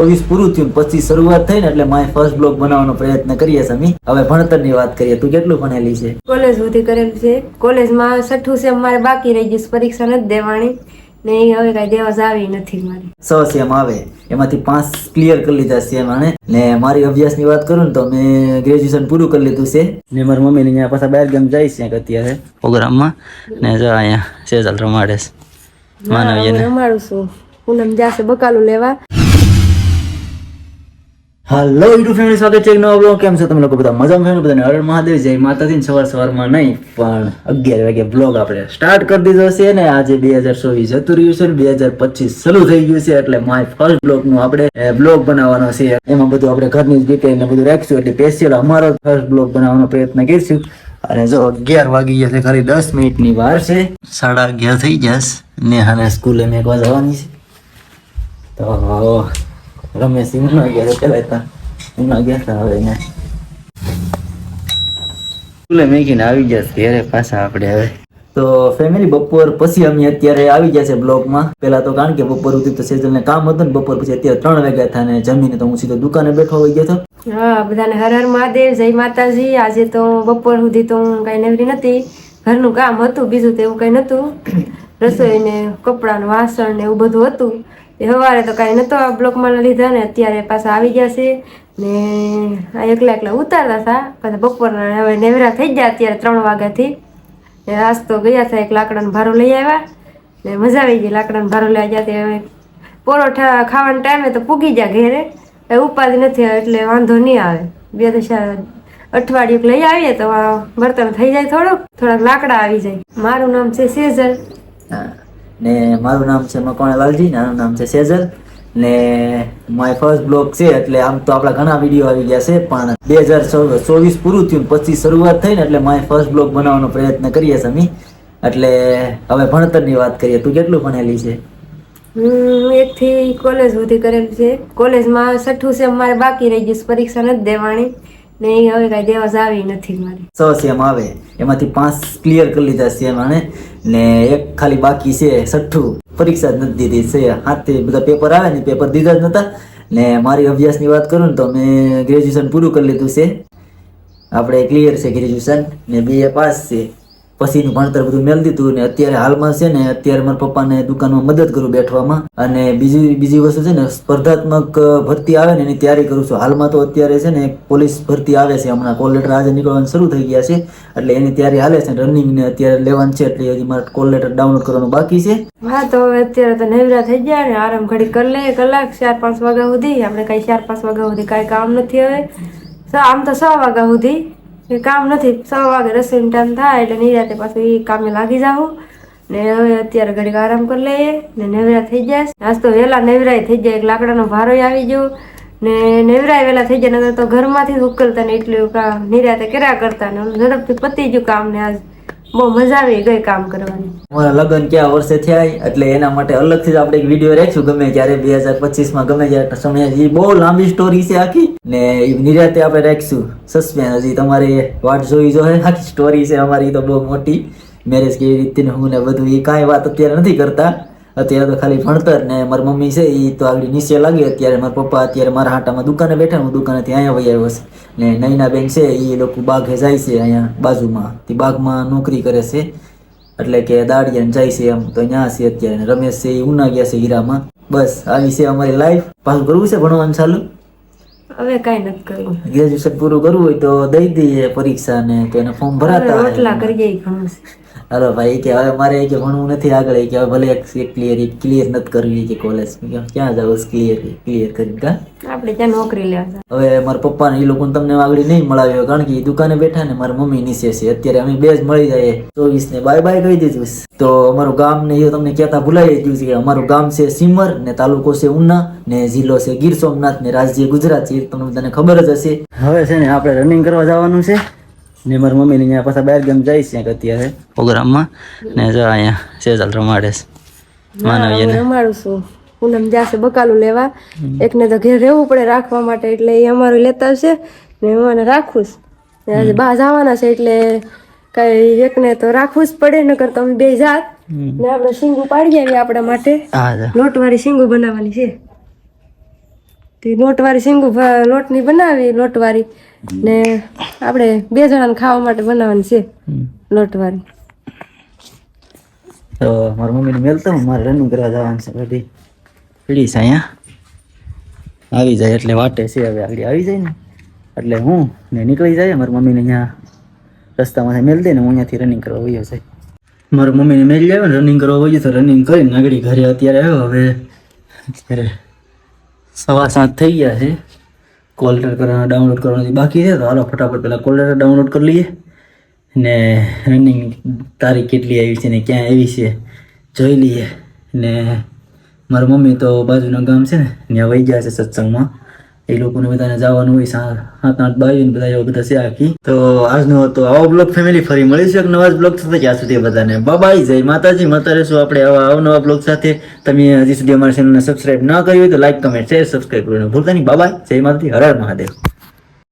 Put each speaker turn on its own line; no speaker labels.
ચોવીસ પૂરું થયું પછી શરૂઆત થઈ ને એટલે માય ફર્સ્ટ બ્લોગ બનાવવાનો પ્રયત્ન કરીએ સમી હવે હવે ભણતરની વાત કરીએ તું કેટલું ભણેલી છે?
કોલેજ સુધી કરેલ છે. કોલેજમાં છઠ્ઠું સેમ મારે બાકી રહી ગયું પરીક્ષા નથી દેવાની. ને હવે કઈ દેવા આવી નથી મારી.
સો સેમ આવે. એમાંથી પાંચ ક્લિયર કરી લીધા છે એમાં ને મારી અભ્યાસની વાત કરું ને તો મેં ગ્રેજ્યુએશન પૂરું કરી લીધું છે. ને મારી મમ્મીને અહીંયા પાછા બહાર ગામ જાય છે અત્યારે પ્રોગ્રામમાં. ને જો અહીંયા સેજલ રમાડે છે.
માનવીને રમાડું છું. પૂનમ જાશે બકાલું લેવા.
હાલો યુટ્યુબ ફેમિલી સ્વાગત છે એક નવા બ્લોગ કેમ છો તમે લોકો બધા? મજામાં ફેમિલી બધાને? હરણ મહાદેવ, જય માતાજી. સવાર સવારમાં નહીં, પણ અગિયાર વાગે બ્લોગ આપણે સ્ટાર્ટ કરી દીધો છે ને આજે બે હજાર ચોવીસ જતું રહ્યું છે બે હજાર પચીસ શરૂ થઈ ગયું છે એટલે માય ફર્સ્ટ બ્લોગનું આપણે બ્લોગ બનાવવાનો છે. એમાં બધું આપણે ઘરની જ ડિટેલ ને બધું રાખશું, એટલે સ્પેશિયલ અમારો ફર્સ્ટ બ્લોગ બનાવવાનો પ્રયત્ન કરીશું. અને જો અગિયાર વાગી ગયા છે ખાલી દસ મિનિટની વાર છે. સાડા અગિયાર થઈ જશે. ને હાને સ્કૂલે મેં જવાની છે. તો રમેશ ઉના ગયા પેલા હતા ઉના ગયા હતા હવે ને સ્કૂલે મેકીને આવી ગયા છે ઘેરે પાછા આપણે હવે તો ફેમિલી બપોર પછી અમે અત્યારે આવી ગયા છે બ્લોકમાં પેલા તો કારણ કે બપોર સુધી તો સેજલને કામ હતું ને બપોર પછી અત્યારે ત્રણ વાગ્યા હતા ને જમીને તો હું સીધો દુકાને બેઠો હોઈ ગયો હતો
હા બધાને હર હર મહાદેવ જય માતાજી આજે તો બપોર સુધી તો હું કાંઈ નવરી નથી ઘરનું કામ હતું બીજું તો એવું કાંઈ નહોતું રસોઈ ને કપડાં ને વાસણ ને એવું બધું હતું સવારે તો કાંઈ નહોતો આ બ્લોકમાં લીધા ને અત્યારે પાછા આવી ગયા છે. ને આ એકલા એકલા ઉતારતા હતા. પાછા બપોરના હવે નેવરા થઈ ગયા અત્યારે ત્રણ વાગ્યાથી. ને આજ ગયા હતા એક લાકડાનો ભારું લઈ આવ્યા. ને મજા આવી ગઈ લાકડાનું ભારો લઈ ગયા તે હવે પરોઠા ખાવાના ટાઈમે તો પૂગી ગયા ઘેરે. એ ઉપાધિ નથી એટલે વાંધો નહીં આવે. બે દશા અઠવાડિયું લઈ આવીએ તો બર્તન થઈ જાય થોડુંક. થોડાક લાકડા આવી જાય. મારું નામ છે સેઝલ
હા. ને મારું નામ છે મકવાણા લાલજી આનું નામ છે સેજલ. ને માય ફર્સ્ટ બ્લોગ છે એટલે આમ તો આપણા ઘણા વીડિયો આવી ગયા છે, પણ બે હજાર ચોવીસ પૂરું થયું ને પછી શરૂઆત થઈ ને એટલે માય ફર્સ્ટ બ્લોગ બનાવવાનો પ્રયત્ન કરીએ અમે. એટલે હવે ભણતરની વાત કરીએ. તું કેટલું ભણેલી છે?
હું એકથી કોલેજ સુધી કરેલું છે. કોલેજમાં છઠ્ઠું સેમ મારે બાકી રહી ગયું પરીક્ષા નથી દેવાની. ને હવે કાંઈ દેવા આવી નથી મારી.
સો સેમ આવે. એમાંથી પાંચ ક્લિયર કરી લીધા છે એમાં ને એક ખાલી બાકી છે છઠ્ઠું. પરીક્ષા જ નથી દીધી છે. હાથે બધા પેપર આવે ને પેપર દીધા જ નતા. ને મારી અભ્યાસની વાત કરું ને તો મેં ગ્રેજ્યુએશન પૂરું કરી લીધું છે. આપણે ક્લિયર છે ગ્રેજ્યુએશન ને બીએ પાસ છે. પછીનું ભણતર બધું મેળ દીધું ને અત્યારે હાલમાં છે ને અત્યારે મારા પપ્પાને દુકાનમાં મદદ કરું બેઠવામાં. અને બીજી બીજી વસ્તુ છે ને સ્પર્ધાત્મક ભરતી આવે ને એની તૈયારી કરું છું. હાલમાં તો અત્યારે છે ને પોલીસ ભરતી આવે છે. હમણાં કોલ લેટર આજે નીકળવાનું શરૂ થઈ ગયા છે. એટલે એની તૈયારી હાલે છે રનિંગ ને અત્યારે લેવાનું છે. એટલે હજી મારે કોલ લેટર ડાઉનલોડ કરવાનું બાકી છે.
હા, તો હવે અત્યારે તો નવરા થઈ ગયા ને. આરામ ઘડી કરી લઈએ કલાક, ચાર, પાંચ વાગ્યા સુધી. આપણે કાંઈ ચાર, પાંચ વાગ્યા સુધી કાંઈ કામ નથી હવે. આમ તો છ વાગ્યા સુધી. એ કામ નથી. છ વાગે રસોઈનો ટાઈમ થાય એટલે નિરાતે પાછું એ કામે લાગી જાઉં. ને હવે અત્યારે ઘડીક આરામ કરી લઈએ. ને નેવરા થઈ જાય આજ તો વહેલા નેવરાય થઈ જાય એક લાકડાનો ભારો આવી ગયો. ને નેવરાય વહેલા થઈ જાય નકર તો ઘરમાંથી જ ઉકલતા ને એટલું કામ નિરાતે કર્યા કરતા ને ઝડપથી પતી ગયું કામ ને આજ. બહુ મજા આવી ગઈ કામ કરવાની.
લગ્ન ક્યાં વર્ષે થયા એટલે એના માટે અલગથી આપણે એક વીડિયો રાખશું ગમે ત્યારે બે હજાર પચીસમાં, ગમે ત્યારે સમય એ બહુ લાંબી સ્ટોરી છે આખી. ને નિરાતે આપણે રાખશું સસ્પેન્સ હજી તમારે વાટ જોઈ જો આખી સ્ટોરી છે અમારી તો બહુ મોટી. મેરેજ કેવી રીતે હું ને બધું એ કાંઈ વાત અત્યારે નથી કરતા. અત્યારે તો ખાલી ભણતર ને મારી મમ્મી છે એ તો આગળ નીચે લાગી. અત્યારે મારા પપ્પા અત્યારે મારા હાટામાં દુકાને બેઠા હું દુકાનેથી અહીંયા વહી આવ્યો છે. ને નૈના બેન છે એ લોકો બાઘે જાય છે અહીંયા બાજુમાં. તે બાગમાં નોકરી કરે છે. એટલે કે દાડિયાને જાય છે એમ. તો ત્યાં છે અત્યારે રમેશ છે એ ઉના ગયા છે હીરામાં. બસ આવી છે અમારી લાઈફ પાછું કરવું છે ભણવાનું ચાલુ?
હવે કાંઈ નથી કરવું.
ગ્રેજ્યુએશન પૂરું કરવું હોય તો દઈ દઈએ પરીક્ષા ને તો એને ફોર્મ ભરાતા
રોટલા કરીએ ઘણું
હાલો ભાઈ કે હવે મારે કે ભણવું નથી આગળ કે હવે ભલે એક ક્લિયર ક્લિયર નથી કરવી કે કોલેજ ક્યાં જાવ ક્લિયર ક્લિયર કરી કા?
આપણે ત્યાં નોકરી લેવા
હવે મારા પપ્પાને એ લોકોને તમને આગળ નહીં મળાવ્યો કારણ કે ઈ દુકાને બેઠા ને મારા મમ્મી નીચે છે. અત્યારે અમે બે જ મળી જાય ચોવીસ ને બાય બાય કહી દીધું તો અમારું ગામ ને એ તમને કહેતા ભૂલાઈ ગયું છે કે અમારું ગામ છે સિમર ને તાલુકો છે ઉના ને જિલ્લો છે ગીર સોમનાથ ને રાજ્ય ગુજરાત છે એ તમને તને ખબર જ હશે. હવે છે ને આપણે રનિંગ કરવા જવાનું છે. ને મારી મમ્મી ને પાછા બહાર ગામ જાય છે અત્યારે પ્રોગ્રામમાં. ને જો અહીંયા સેજલ રમાડે છે.
હા, હું રમાડું છું. પૂનમ જાશે બકાલું લેવા. એકને તો ઘેર રહેવું પડે રાખવા માટે એટલે એ અમારું લેતા છે. ને હું આને રાખું જ ને આજે બહાર જવાના છે એટલે કઈ એકને તો રાખવું જ પડે નકર તો અમે બે જાત. ને આપણે શીંગું પાડી આવીએ આપણા માટે.
હા જા
લોટવાળી શીંગું બનાવવાની છે. તે લોટવાળી શીંગું લોટની બનાવી લોટવાળી. ને આપણે બે જણાને ખાવા માટે બનાવવાની છે લોટવાળી.
તો મારા મમ્મીને મેલતો હું મારે રનિંગ કરવા જવાનું છે બધી. પીડી છે અહીંયા. આવી જાય એટલે વાટે છે હવે આગળ આવી જાય ને. એટલે હું ને નીકળી જાય મારા મમ્મીને અહીંયા રસ્તામાંથી મેલ દે ને હું અહીંયાથી રનિંગ કરવા વયો જાય. મારા મમ્મીને મેલ જાય ને રનિંગ કરવા વયો તો રનિંગ કરીને આગળ ઘરે અત્યારે આવ્યો હવે. સવા સાત થઈ ગયા છે. કોલ્ડર કરવાના ડાઉનલોડ કરવાની બાકી છે. તો હાલો ફટાફટ પહેલાં કોલ્ડર ડાઉનલોડ કરી લઈએ. ને રનિંગ તારીખ કેટલી આવી છે ને ક્યાં આવી છે જોઈ લઈએ. ને મારી મમ્મી તો બાજુના ગામ છે ને, ત્યાં વહી ગયા છે સત્સંગમાં. એ લોકોને બધાને જવાનું હોય સાત આઠ બાવી બધા એવા બધા છે આખી. તો આજનો હતો આવો બ્લોગ ફેમિલી ફરી મળીશું એક નવા બ્લોક સાથે. ત્યાં સુધી બધાને બાબાઈ જય માતાજી. માતા રહેશું આપણે આવા અવનવા બ્લોગ સાથે. તમે હજી સુધી અમારી ચેનલને સબસ્ક્રાઇબ ન કરી હોય તો લાઈક કમેન્ટ શેર સબસ્ક્રાઈબ કરીને ભૂલતા નહીં. બાબાઈ જય માતાજી. હર હર મહાદેવ.